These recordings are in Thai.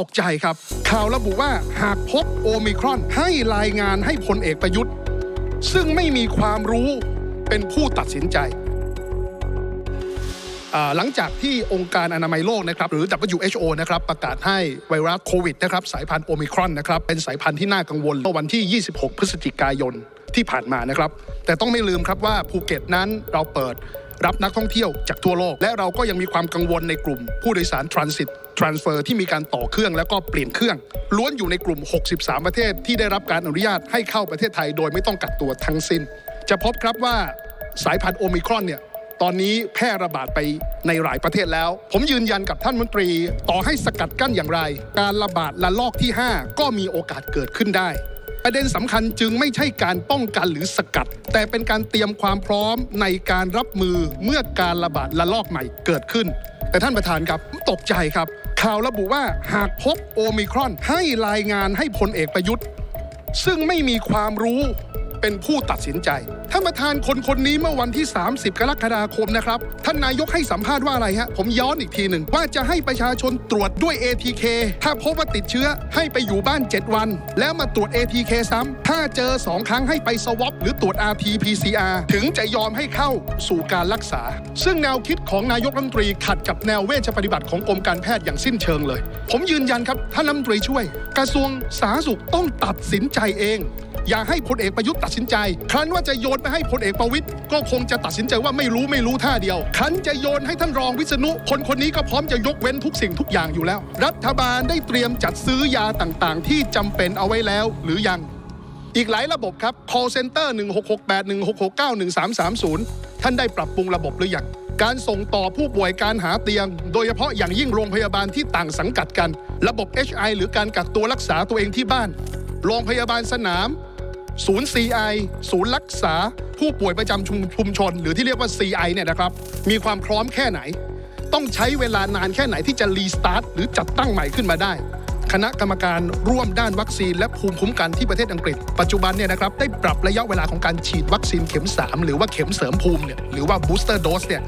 ตกใจครับ ข่าวระบุว่าหากพบโอมิครอนให้รายงานให้พลเอกประยุทธ์ ซึ่งไม่มีความรู้เป็นผู้ตัดสินใจ หลังจากที่องค์การอนามัยโลกนะครับหรือ WHO นะครับประกาศให้ไวรัสโควิดนะครับสายพันธุ์โอมิครอนนะครับเป็นสายพันธุ์ที่น่ากังวลเมื่อวันที่ 26 พฤศจิกายนที่ผ่านมานะครับ แต่ต้องไม่ลืมครับว่าภูเก็ตนั้นเราเปิดรับนักท่องเที่ยวจากทั่วโลก และเราก็ยังมีความกังวลในกลุ่มผู้โดยสารทรานสิต ทรานสเฟอร์ที่มีการต่อเครื่องแล้วก็เปลี่ยนเครื่อง ล้วนอยู่ในกลุ่ม 63 ประเทศที่ได้รับการอนุญาตให้เข้าประเทศไทยโดยไม่ต้องกักตัวทั้งสิ้น จะพบครับว่าสายพันธุ์โอมิครอนเนี่ยตอนนี้แพร่ระบาดไปในหลายประเทศแล้ว ผมยืนยันกับท่านมนตรี ต่อให้สกัดกั้นอย่างไร การระบาดระลอกที่ 5 ก็มีโอกาสเกิดขึ้นได้ ประเด็นสำคัญจึงไม่ใช่การป้องกันหรือสกัด แต่เป็นการเตรียมความพร้อมในการรับมือเมื่อการระบาดระลอกใหม่เกิดขึ้น แต่ท่านประธานครับตกใจครับ ข่าวระบุว่าหากพบโอมิครอนให้รายงานให้พลเอกประยุทธ์ ซึ่งไม่มีความรู้ เป็นผู้ตัดสินใจท่านประธานคนคนนี้เมื่อวันที่ 30 กรกฎาคมนะครับ ท่านนายกให้สัมภาษณ์ว่าอะไรฮะ ผมย้อนอีกทีหนึ่งว่าจะให้ประชาชนตรวจด้วย ATK ถ้าพบว่าติดเชื้อให้ไปอยู่บ้าน 7 วัน แล้วมาตรวจ ATK ซ้ำถ้าเจอ 2 ครั้งให้ไปสวอปหรือตรวจ RT-PCR ถึงจะยอมให้เข้าสู่การรักษา ซึ่งแนวคิดของนายกรัฐมนตรีขัดกับแนวเวชปฏิบัติของกรมการแพทย์อย่างสิ้นเชิงเลย ผมยืนยันครับท่านรัฐมนตรีช่วย กระทรวงสาธารณสุขต้องตัดสินใจเอง อย่าให้พลเอกประยุทธ์ตัดสินใจ ครั้นว่าจะโยนไปให้พลเอกประวิตยก็คงจะตัดสินใจว่าไม่รู้ไม่รู้ท่าเดียว ครั้นจะโยนให้ท่านรองวิษณุ คนคนนี้ก็พร้อมจะยกเว้นทุกสิ่งทุกอย่างอยู่แล้ว รัฐบาลได้เตรียมจัดซื้อยาต่างๆ ที่จำเป็นเอาไว้แล้วหรือยัง อีกหลายระบบครับ call center 1668 1669 1330 ท่านได้ปรับปรุงระบบหรือยังการส่งต่อผู้ป่วยการหาเตียง โดยเฉพาะอย่างยิ่งโรงพยาบาลที่ต่างสังกัดกัน ระบบ HI หรือการกักตัวรักษาตัวเองที่บ้าน โรงพยาบาลสนาม ศูนย์ CI ศูนย์รักษาผู้ป่วยประจำชุมชมชน หรือที่เรียกว่า CI เนี่ยนะครับ มีความพร้อมแค่ไหน ต้องใช้เวลานานแค่ไหนที่จะรีสตาร์ทหรือจัดตั้งใหม่ขึ้นมาได้ คณะกรรมการร่วมด้านวัคซีน และภูมิคุ้มกันที่ประเทศอังกฤษ ปัจจุบันเนี่ยนะครับได้ปรับระยะเวลาของการฉีดวัคซีนเข็ม 3 หรือว่าเข็มเสริมภูมิเนี่ยหรือว่า booster dose เนี่ย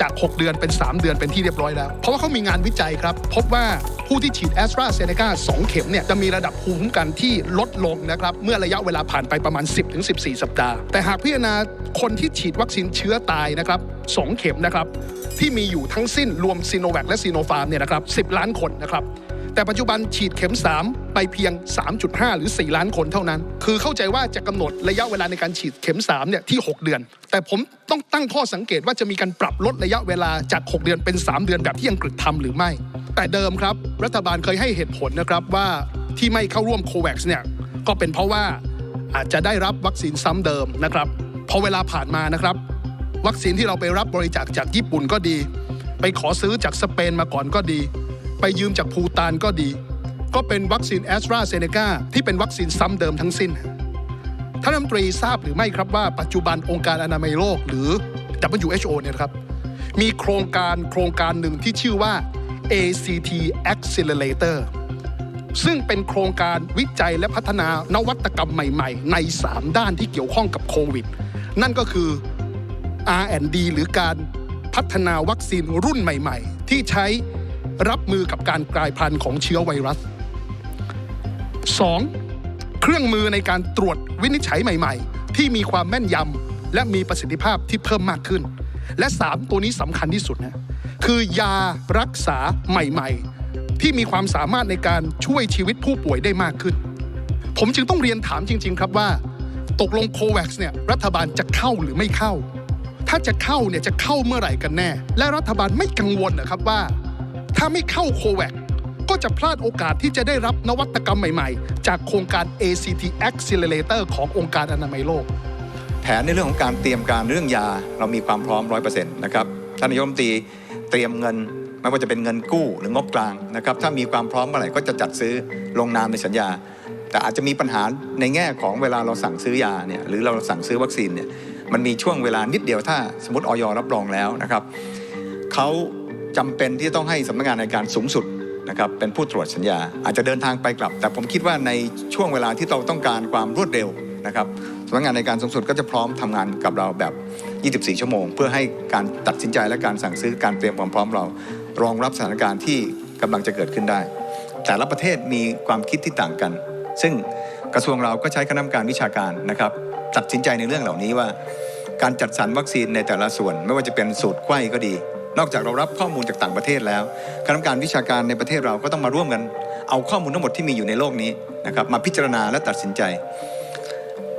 จาก 6 เดือนเป็น 3 เดือนเป็นที่เรียบร้อยแล้ว เพราะว่าเขามีงานวิจัยครับ พบว่าผู้ที่ฉีดแอสตราเซเนกา2เข็มเนี่ยจะมีระดับภูมิคุ้มกันที่ลดลงนะครับเมื่อระยะเวลาผ่านไปประมาณ 10-14 สัปดาห์ แต่หากพิจารณาคนที่ฉีดวัคซีนเชื้อตายนะครับ2เข็มนะครับที่มีอยู่ทั้งสิ้นรวมซีโนแวคและซีโนฟาร์มเนี่ยนะครับ10 ล้านคนนะครับ แต่ปัจจุบันฉีดเข็ม 3 ไปเพียง 3.5 หรือ 4 ล้านคนเท่านั้น คือเข้าใจว่าจะกำหนดระยะเวลาในการฉีดเข็ม3เนี่ยที่ 6 เดือน แต่ผมต้องตั้งข้อสังเกตว่าจะมีการปรับลดระยะเวลาจาก 6 เดือนเป็น 3 เดือนแบบที่อังกฤษทำหรือไม่ แต่เดิมครับ รัฐบาลเคยให้เหตุผลนะครับว่าที่ไม่เข้าร่วมโควัคเนี่ยก็เป็นเพราะว่าอาจจะได้รับวัคซีนซ้ำเดิมนะครับพอเวลาผ่านมานะครับ วัคซีนที่เราไปรับบริจาคจากญี่ปุ่นก็ดี ไปขอซื้อจากสเปนมาก่อนก็ดี ไปยืมจากภูตานก็ดี ก็เป็นวัคซีนแอสตราเซเนกาที่เป็นวัคซีนซ้ำเดิมทั้งสิ้นท่านรัฐมนตรีทราบหรือไม่ครับว่าปัจจุบันองค์การอนามัยโลกหรือ WHO เนี่ยครับ มีโครงการโครงการหนึ่งที่ชื่อว่า ACT Accelerator ซึ่งเป็นโครงการวิจัยและพัฒนานวัตกรรมใหม่ ๆ ใน 3 ด้านที่เกี่ยวข้องกับโควิด นั่นก็คือ R&D หรือการพัฒนาวัคซีนรุ่นใหม่ ๆ ที่ใช้ รับมือกับการกลายพันธุ์ของเชื้อไวรัส 2. เครื่องมือในการตรวจวินิจฉัยใหม่ ๆ ที่มีความแม่นยำและมีประสิทธิภาพที่เพิ่มมากขึ้น และ 3 ตัวนี้สำคัญที่สุดนะคือยารักษาใหม่ ๆ ที่มีความสามารถในการช่วยชีวิตผู้ป่วยได้มากขึ้น ผมจึงต้องเรียนถามจริง ๆ ครับว่า ตกลงโควัคเนี่ยรัฐบาลจะเข้าหรือไม่เข้าถ้าจะเข้าเนี่ยจะเข้าเมื่อไหร่กันแน่ และรัฐบาลไม่กังวลนะครับว่า ถ้าไม่เข้าโควัคก็จะพลาดโอกาสที่จะได้รับนวัตกรรมใหม่ๆ จากโครงการ ACT Accelerator ขององค์การอนามัยโลก แผนในเรื่องของการเตรียมการเรื่องยาเรามีความพร้อมร้อยเปอร์เซ็นต์นะครับท่านนายกรัฐมนตรีเตรียมเงินไม่ว่าจะเป็นเงินกู้หรืองบกลางนะครับถ้ามีความพร้อมเมื่อไหร่ก็จะจัดซื้อลงนามในสัญญา แต่อาจจะมีปัญหาในแง่ของเวลาเราสั่งซื้อยาเนี่ยหรือเราสั่งซื้อวัคซีนเนี่ยมันมีช่วงเวลานิดเดียวถ้าสมมติออยรับรองแล้วนะครับเขา จำเป็นที่ต้องให้สำนักงานในการสูงสุดนะครับเป็นผู้ตรวจสัญญา อาจจะเดินทางไปกลับ แต่ผมคิดว่าในช่วงเวลาที่เราต้องการความรวดเร็วนะครับสำนักงานในการสูงสุดก็จะพร้อมทำงานกับเราแบบ 24 ชั่วโมง เพื่อให้การตัดสินใจและการสั่งซื้อการเตรียมความพร้อมเรา รองรับสถานการณ์ที่กำลังจะเกิดขึ้นได้ แต่ละประเทศมีความคิดที่ต่างกัน ซึ่งกระทรวงเราก็ใช้คณะกรรมการวิชาการนะครับตัดสินใจในเรื่องเหล่านี้ว่า การจัดสรรวัคซีนในแต่ละส่วน ไม่ว่าจะเป็นสูตรไข้ก็ดี นอกจากเรารับข้อมูลจากต่างประเทศแล้วคณะกรรมการวิชาการในประเทศเราก็ต้องมาร่วมกัน เอาข้อมูลทั้งหมดที่มีอยู่ในโลกนี้นะครับมาพิจารณาและตัดสินใจ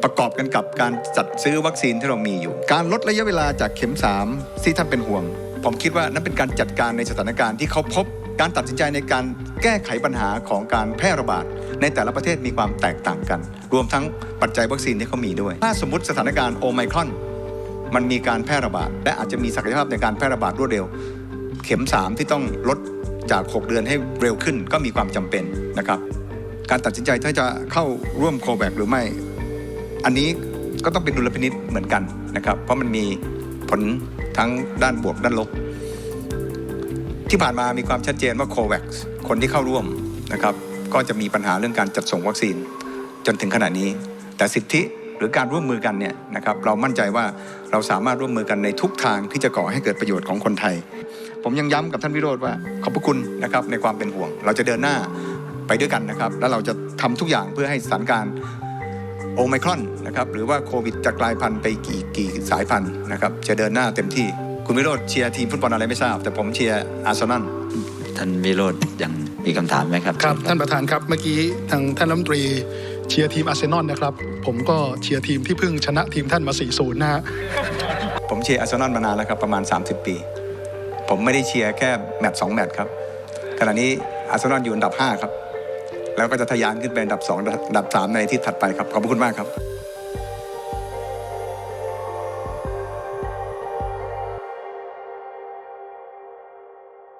ประกอบกันกับการจัดซื้อวัคซีนที่เรามีอยู่ การลดระยะเวลาจากเข็ม 3 ที่ท่านเป็นห่วง ผมคิดว่านั่นเป็นการจัดการในสถานการณ์ที่เขาพบการตัดสินใจในการแก้ไขปัญหาของการแพร่ระบาด ในแต่ละประเทศมีความแตกต่างกัน รวมทั้งปัจจัยวัคซีนที่เขามีด้วย ถ้าสมมติสถานการณ์โอไมครอน มันมีการแพร่ระบาด และอาจจะมีศักยภาพในการแพร่ระบาดรวดเร็ว เข็ม 3 ที่ต้องลดจาก 6 เดือนให้เร็วขึ้นก็มีความจำเป็นนะครับ การตัดสินใจถ้าจะเข้าร่วมโคแวคหรือไม่ อันนี้ก็ต้องเป็นดุลพินิษเหมือนกันนะครับ เพราะมันมีผลทั้งด้านบวกด้านลบ ที่ผ่านมามีความชัดเจนว่าโควัคคนที่เข้าร่วมนะครับ ก็จะมีปัญหาเรื่องการจัดส่งวัคซีนจนถึงขณะนี้ แต่สิทธิ หรือการร่วมมือกันเนี่ยนะครับเรามั่นใจว่าเราสามารถร่วมมือกันในทุกทางที่จะก่อให้เกิดประโยชน์ของคนไทย ผมยังย้ำกับท่านวิโรธว่าขอบพระคุณนะครับในความเป็นห่วง เราจะเดินหน้าไปด้วยกันนะครับ แล้วเราจะทำทุกอย่างเพื่อให้สถานการณ์โอไมครอนนะครับหรือว่าโควิดจะกลายพันธุ์ไปกี่กี่สายพันธุ์นะครับจะเดินหน้าเต็มที่คุณวิโรธเชียร์ทีมฟุตบอลอะไรไม่ทราบ แต่ผมเชียร์อาร์เซนอลท่านวิโรธยัง มีคำถามไหมครับครับเชิญท่านประธานครับเมื่อกี้ทางท่านรัฐมนตรีเชียร์ทีมอาร์เซนอลนะครับ ผมก็เชียร์ทีมที่เพิ่งชนะทีมท่านมา 4-0 นะฮะผมเชียร์อาร์เซนอลมานานแล้วครับประมาณ 30 ปี ผมไม่ได้เชียร์แค่แมตช์สองแมตช์ครับขณะนี้อาร์เซนอลอยู่อันดับ 5 ครับ แล้วก็จะทะยานขึ้นไปอันดับ 2 อันดับ 3 ในอาที่ถัดไปครับ ขอบพระคุณมากครับ